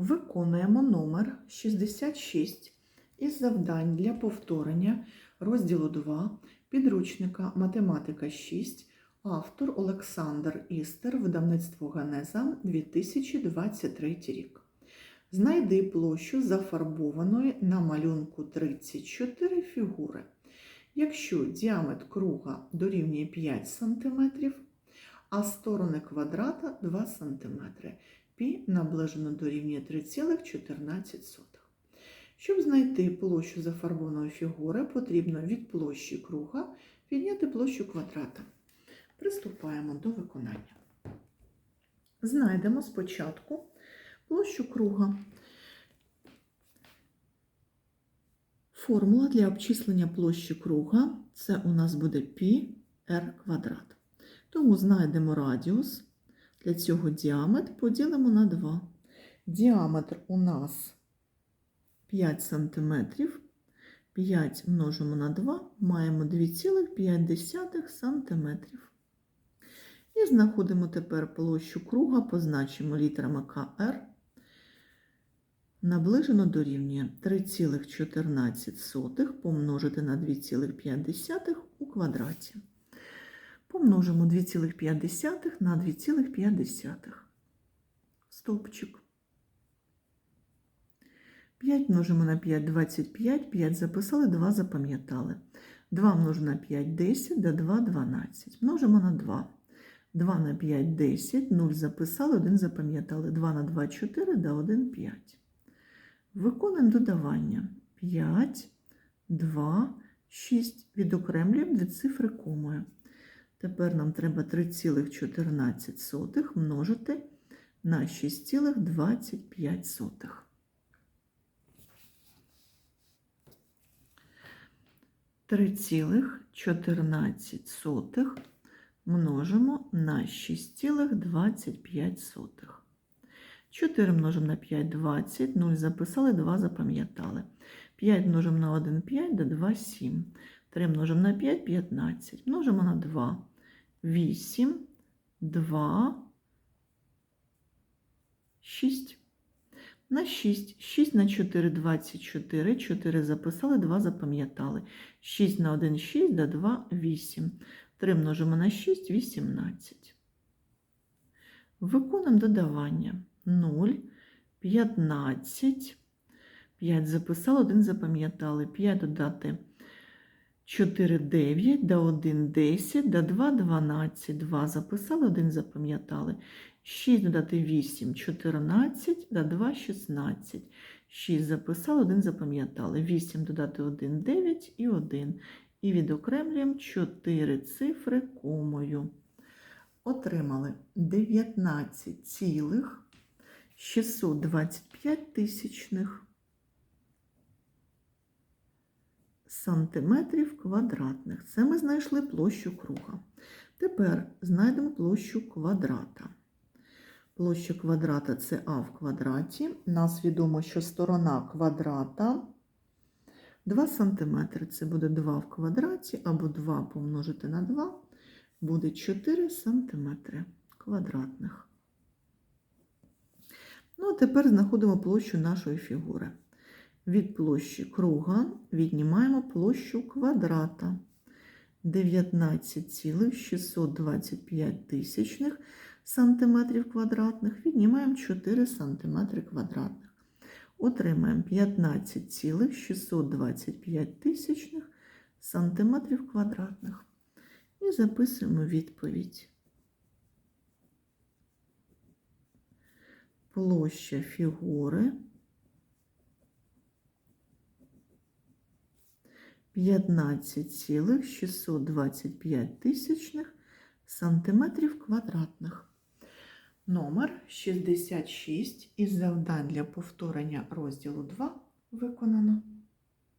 Виконуємо номер 66 із завдань для повторення розділу 2 підручника Математика 6, автор Олександр Істер, видавництво Генеза 2023 рік. Знайди площу зафарбованої на малюнку 34 фігури. Якщо діаметр круга дорівнює 5 см, а сторони квадрата 2 см, наближено дорівнює 3,14. Щоб знайти площу зафарбованої фігури, потрібно від площі круга відняти площу квадрата. Приступаємо до виконання. Знайдемо спочатку площу круга. Формула для обчислення площі круга це у нас буде π r квадрат. Тому знайдемо радіус. Для цього діаметр поділимо на 2. Діаметр у нас 5 см. 5 множимо на 2, маємо 2,5 см. І знаходимо тепер площу круга, позначимо літерами КР. Наближено дорівнює 3,14 помножити на 2,5 у квадраті. Помножимо 2,5 на 2,5. Стовпчик. 5 множимо на 5 25, 5 записали, 2 запам'ятали. 2 множимо на 5 10, до 2 12. Множимо на 2. 2 на 5 10, 0 записали, 1 запам'ятали. 2 на 2 4, до 1 5. Виконуємо додавання. 5, 2, 6. Відокремлюємо дві цифри комою. Тепер нам треба 3,14 множити на 6,25. Три цілих 14 множимо на 6,25. 4 множимо на 5 20, 0 записали, 2 запам'ятали. 5 множимо на 1 5, до 2 7. 3 множимо на 5 15. Множимо на 2 8, 2, 6. На 6. 6 на 4 24. 4 записали, 2 запам'ятали. 6 на 1 6, до 2 8. 3 множимо на 6 18. Виконуємо додавання. 0, 15. 5 записали, 1 запам'ятали. 5 додати 4 9, до 1 10, до 2 12. 2 записали, 1 запам'ятали. 6 додати 8 14, до 2 16. 6 записали, 1 запам'ятали. 8 додати 1 9 і 1. І відокремлюємо 4 цифри комою. Отримали 19,625 тисячних сантиметрів квадратних. Це ми знайшли площу круга. Тепер знайдемо площу квадрата. Площа квадрата це А в квадраті. Нас відомо, що сторона квадрата 2 см. Це буде 2 в квадраті, або 2 помножити на 2 буде 4 см квадратних. Ну, а тепер знаходимо площу нашої фігури. Від площі круга віднімаємо площу квадрата 19,625 тисячних сантиметрів квадратних, віднімаємо 4 сантиметри квадратних. Отримаємо 15,625 тисячних сантиметрів квадратних. І записуємо відповідь. Площа фігури 15,625 тисячних сантиметрів квадратних. Номер 66 із завдань для повторення розділу 2 виконано.